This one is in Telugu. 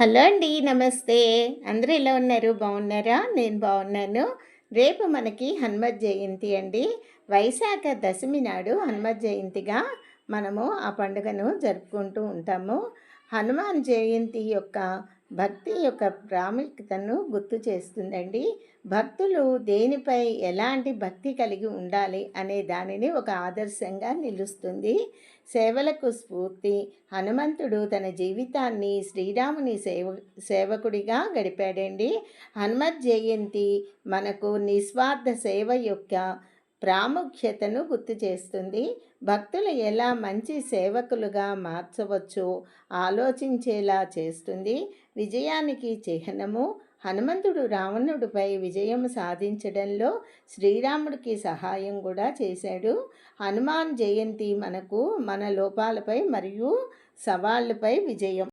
హలో అండి నమస్తే. అందరూ ఎలా ఉన్నారు? బాగున్నారా? నేను బాగున్నాను. రేపు మనకి హనుమత్ జయంతి అండి. వైశాఖ దశమి నాడు హనుమత్ జయంతిగా మనము ఆ పండుగను జరుపుకుంటూ ఉంటాము. హనుమాన్ జయంతి యొక్క భక్తి యొక్క ప్రాముఖ్యతను గుర్తు చేస్తుందండి. భక్తులు దేనిపై ఎలాంటి భక్తి కలిగి ఉండాలి అనే దానిని ఒక ఆదర్శంగా నిలుస్తుంది. సేవలకు స్ఫూర్తి హనుమంతుడు తన జీవితాన్ని శ్రీరాముని సేవ సేవకుడిగా గడిపాడండి. హనుమత్ జయంతి మనకు నిస్వార్థ సేవ యొక్క ప్రాముఖ్యతను గుర్తు చేస్తుంది. భక్తులు ఎలా మంచి సేవకులుగా మార్చవచ్చో ఆలోచించేలా చేస్తుంది. విజయానికి చిహ్నము. హనుమంతుడు రావణుడిపై విజయం సాధించడంలో శ్రీరాముడికి సహాయం కూడా చేశాడు. హనుమాన్ జయంతి మనకు మన లోపాలపై మరియు సవాళ్ళపై విజయం.